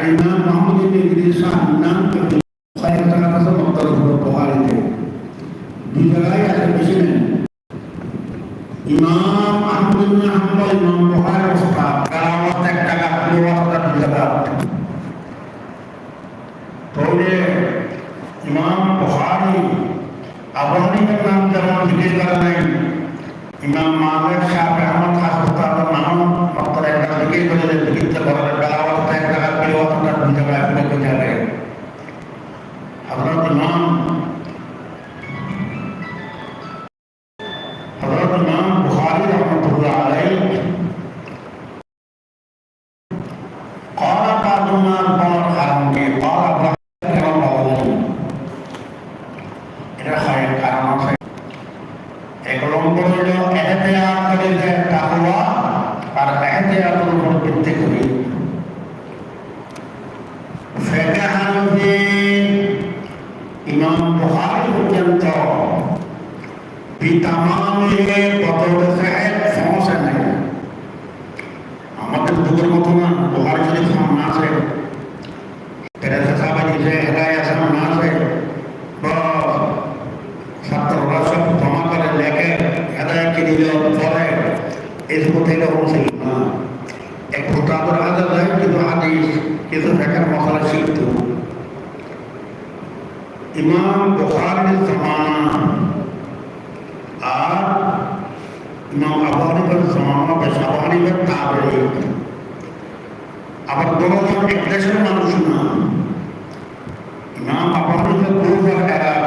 परिणाम राम जी ने विदेशा حدیث کے تو فکر مسئلہ شرط ہو امام بخار زمانہ آر امام ابانی پر زمانہ بشابانی پر تاب رہے اب دو ہزار ایک دشن مانو شنا امام ابانی پر دو ہزار ایک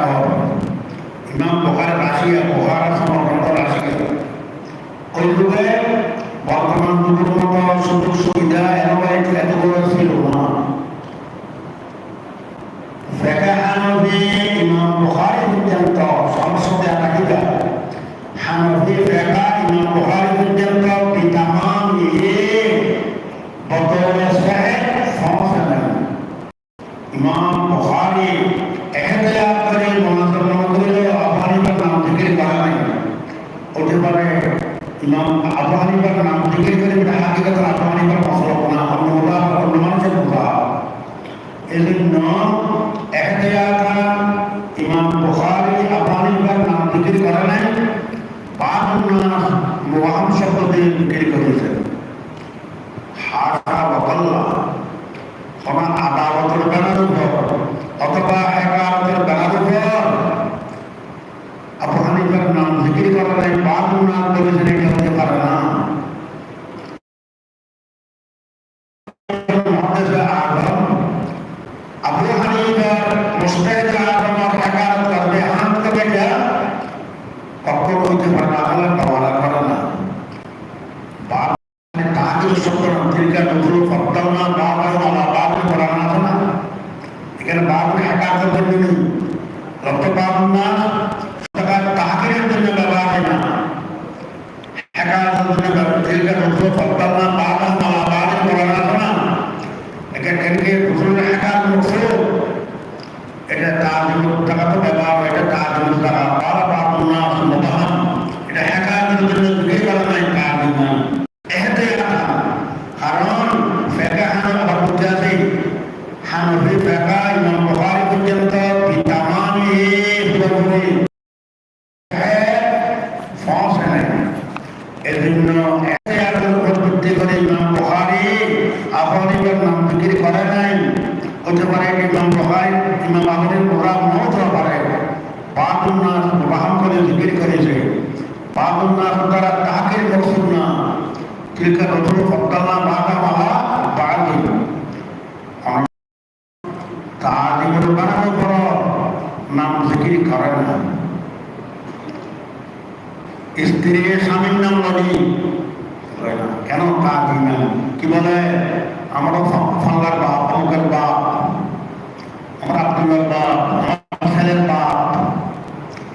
అధికారులు దీర్ఘ ప్రభుత్వ పట్టణ పాలన হতে পারে ইমাম হয় কিংবা আহমেদের প্রোগ্রাম ন হতে পারে। পাকুন্নাস বাহাম করে জিকির করেছে পাকুন্নাস দ্বারা তাহাকে মকসুদ না তিলকা নতুন ফত্তাল্লা বাঁধা মালা স্ত্রী স্বামীর নাম কেন কি বলে? আমার বাপ বাপ আমার আব্দুলের বাপ আমার ছেলের বাপ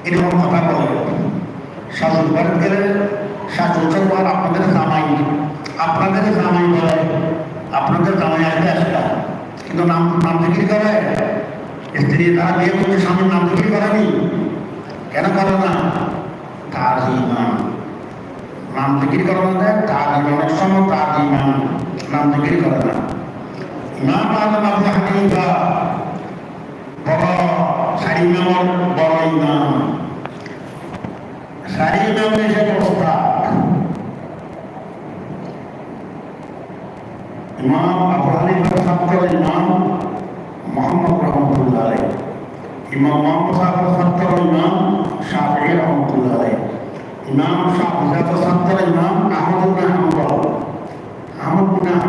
এরকম কথা বলে শাশুর বাড়ি গেলে শাশুর বার আপনাদের জামাই আপনাদের জামাই বলে আপনাদের জামাই আসবে আসবে কিন্তু নাম নাম বিক্রি করে স্ত্রী তারা বিয়ে করতে স্বামীর নাম বিক্রি করেনি কেন করে না তার ইমান নাম বিক্রি করে না দেয় তার ইমানের সময় তার ইমান নাম বিক্রি করে না ইমান আলম আপনি হাকিবা শাড়ি মেমন বড় ইমাম শাড়ি মেমন এসে প্রস্তাব ইমাম আবু হানিফার ছাত্র ইমাম মোহাম্মদ রহমতুল্লাহ ইমাম মোহাম্মদ সাহাবের ছাত্র ইমাম শাহি রহমতুল্লাহ ইমাম শাহজাদ ছাত্র ইমাম আহমদুল্লাহ হাম্বল আহমদুল্লাহ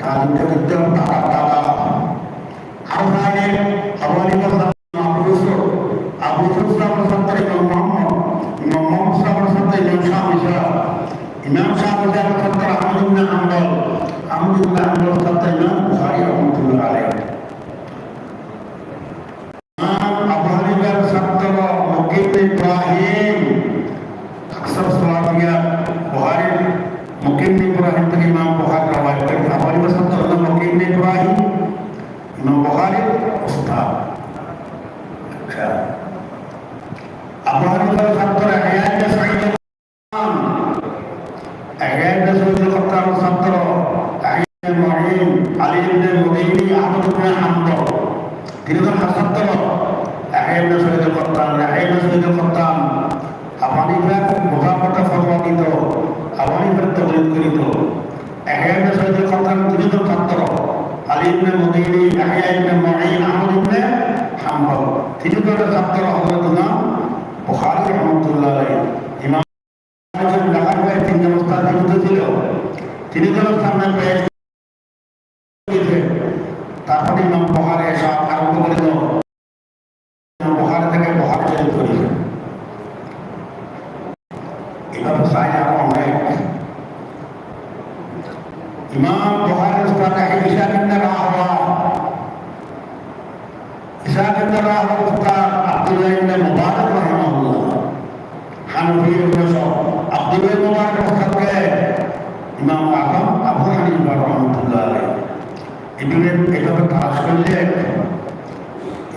তার ইন্টারভিউ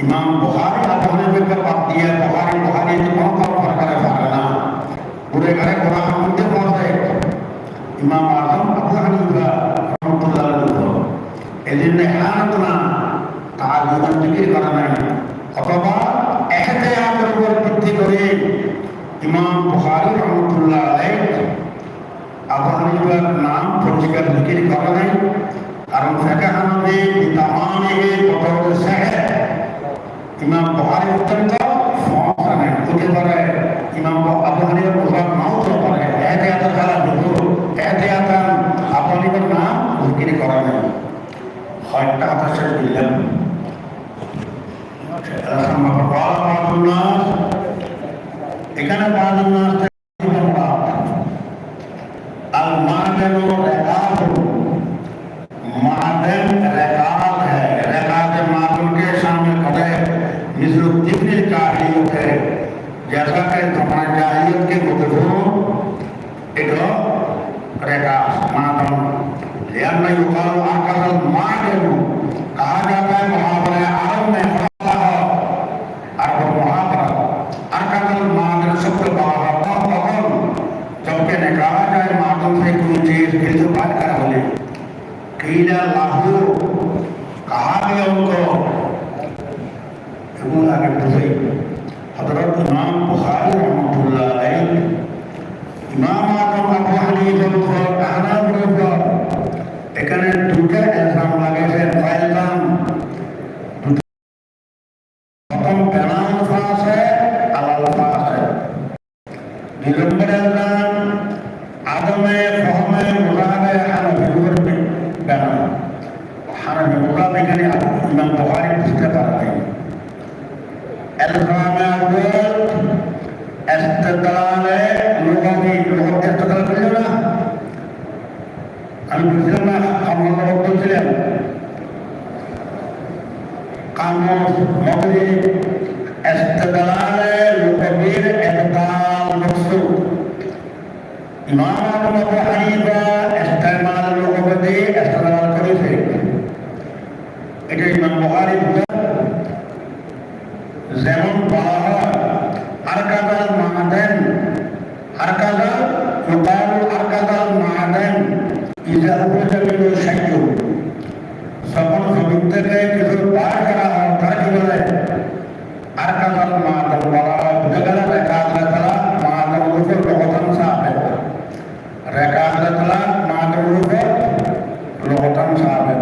ইমাম বুখারি আবু হানিফাকে বাদ দিয়ে বুখারি বুখারি তো কোনো কোনো ফরকারে ফারে না। পুরে ঘরে কোরআন মধ্যে পড়ে ইমাম আজম আবু হানিফা রহমতুল্লাহ এই জন্য এলানতনা তার জীবন বিক্রি করা নাই। অথবা এহতেয়াতের উপর ভিত্তি করে ইমাম বুখারি রহমতুল্লাহ আলাই আবু হানিফার নাম পঞ্জিকার বিক্রি করা নাই। কারণ সেখানে তামামে কত జగన్ ప్రపంచ అయ్యకి ముందు ఇటు రేఖ మాతం ఎన్న యుగాలు ఆకాశం మాటలు కాగా మహాబల ఆరంభ कीड़ा लाहू कहा गया उनको अगर दुबई মুকাম এখানে ইমাম বহারি বুঝতে পারবেন না? আমি বুঝলাম না আমরা বলছিলাম কামন মতদিন এটা ইমাম বুখারী যেমন বলা হয় আর কাজাল মাহাদেন আর কাজাল ইউকালু আর কাজাল মাহাদেন ইজা উপজামিত সাক্ষ্য যখন জমিন থেকে কিছু বার করা হয় তার কি বলে আর কাজাল মাহাদেন বলা হয় বুঝে গেল রেখাজলা তালা মাহাদেন উপর লহতান সাহেব রেখাজলা তালা মাহাদেন উপর লহতান সাহেব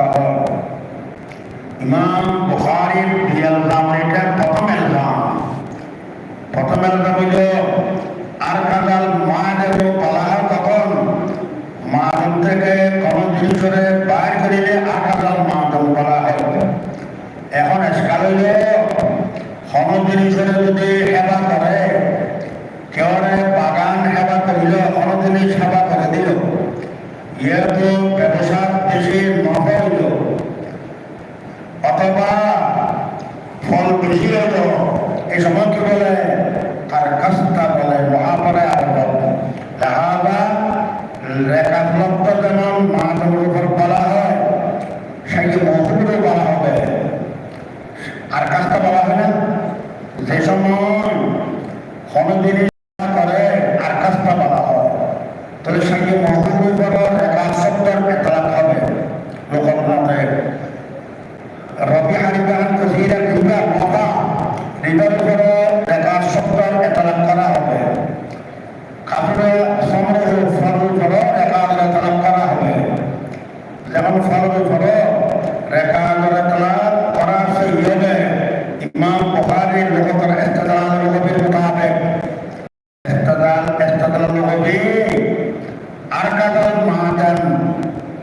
إمام بخاري رضي الله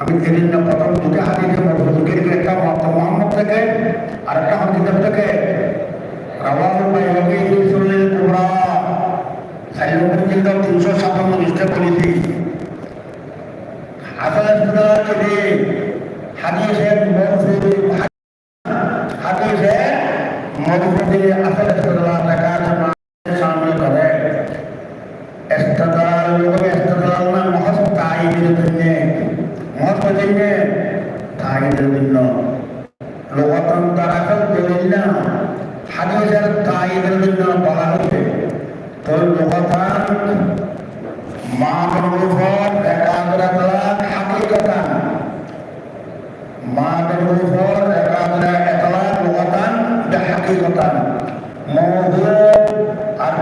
আমি যেদিন প্রথম দুটো হাদিসে মরফুদ কিন্তু একটা মোহাম্মদ থেকে আর একটা হাদিস থেকে। রাওয়াহু বাইহাকি ফি সুনানিল কুবরা। সাইয়্যিদ জিলদ 357 পৃষ্ঠা করেছি বিভিন্ন লোকতন তারাকাল দলিল্লা হাদিসের তাইবের জন্য বলা হচ্ছে তো লোকতান মানরূপর একাগ্রতা হাকিকতান। মানরূপর একাগ্র এতলা লোকতান হাকিকতান। মৌধ আর